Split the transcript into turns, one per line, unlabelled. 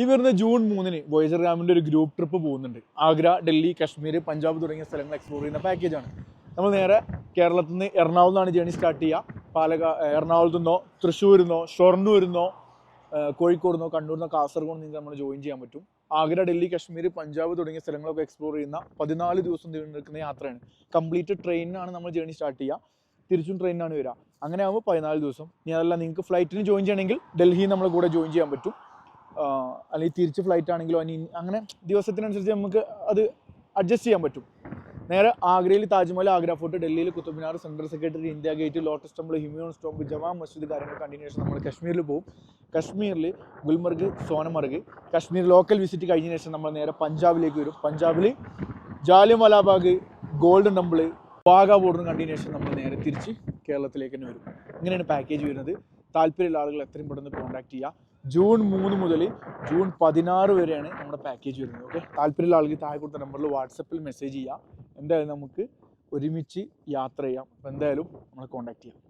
ഈ വരുന്ന ജൂൺ മൂന്നിന് വോയേജർ റാമിന്റെ ഒരു ഗ്രൂപ്പ് ട്രിപ്പ് പോകുന്നുണ്ട്. ആഗ്ര ഡൽഹി കാശ്മീർ പഞ്ചാബ് തുടങ്ങിയ സ്ഥലങ്ങൾ എക്സ്പ്ലോർ ചെയ്യുന്ന പാക്കേജാണ് നമ്മൾ നേരെ കേരളത്തിൽ നിന്ന് എറണാകുളത്ത് നിന്നാണ് ജേണി സ്റ്റാർട്ട് ചെയ്യുക. പാലക്കാ എറണാകുളത്തു നിന്നോ തൃശ്ശൂരിൽ നിന്നോ ഷൊർണൂരിൽ നിന്നോ കോഴിക്കോട് നിന്നോ കണ്ണൂർ നിന്നോ കാസർഗോഡ് നിന്ന് നമ്മൾ ജോയിൻ ചെയ്യാൻ പറ്റും. ആഗ്ര ഡൽഹി കാശ്മീർ പഞ്ചാബ് തുടങ്ങിയ സ്ഥലങ്ങളൊക്കെ എക്സ്പ്ലോർ ചെയ്യുന്ന പതിനാല് ദിവസം നിൽക്കുന്ന യാത്രയാണ്. കംപ്ലീറ്റ് ട്രെയിനിനാണ് നമ്മൾ ജേണി സ്റ്റാർട്ട് ചെയ്യുക. തിരിച്ചും ട്രെയിനിനാണ് വരിക. അങ്ങനെ ആകുമ്പോൾ പതിനാല് ദിവസം. ഇനി അതല്ല നിങ്ങൾക്ക് ഫ്ലൈറ്റിന് ജോയിൻ ചെയ്യണമെങ്കിൽ ഡൽഹി നമ്മളെ കൂടെ ജോയിൻ ചെയ്യാൻ പറ്റും. അല്ലെങ്കിൽ തിരിച്ച് ഫ്ലൈറ്റ് ആണെങ്കിലോ അനി അങ്ങനെ ദിവസത്തിനനുസരിച്ച് നമുക്ക് അത് അഡ്ജസ്റ്റ് ചെയ്യാൻ പറ്റും. നേരെ ആഗ്രയിൽ താജ്മഹൽ ആഗ്ര ഫോർട്ട് ഡൽഹിയിൽ Qutub Minar central secretary India gate lotus temple Humayun tomb Jama Masjid കാര്യങ്ങൾ കണ്ടിന്യൂഷൻ നമ്മൾ കശ്മീരിൽ പോകും കശ്മീരിൽ ഗുൽമർഗ് സോനമർഗ് കശ്മീർ ലോക്കൽ വിസിറ്റ് കഴിഞ്ഞ ശേഷം നമ്മൾ നേരെ പഞ്ചാബിലേക്ക് വരും. പഞ്ചാബിൽ ജാലിമലാബാഗ് ഗോൾഡൻ ടെമ്പിൾ വാഗ ബോർഡറും കണ്ടിന്യൂഷൻ നമ്മൾ നേരെ തിരിച്ച് കേരളത്തിലേക്ക് തന്നെ വരും. ഇങ്ങനെയാണ് പാക്കേജ് വരുന്നത്. താല്പര്യമുള്ള ആളുകൾ എത്രയും പെട്ടെന്ന് കോൺടാക്ട് ചെയ്യുക. ജൂൺ മൂന്ന് മുതൽ ജൂൺ പതിനാറ് വരെയാണ് നമ്മുടെ പാക്കേജ് വരുന്നത്. ഓക്കെ താല്പര്യമുള്ള ആൾക്ക് താഴെ കൊടുത്ത നമ്പറിൽ വാട്സപ്പിൽ മെസ്സേജ് ചെയ്യുക എന്തായാലും നമുക്ക് ഒരുമിച്ച് യാത്ര ചെയ്യാം. എന്തായാലും നമ്മളെ കോൺടാക്ട് ചെയ്യാം.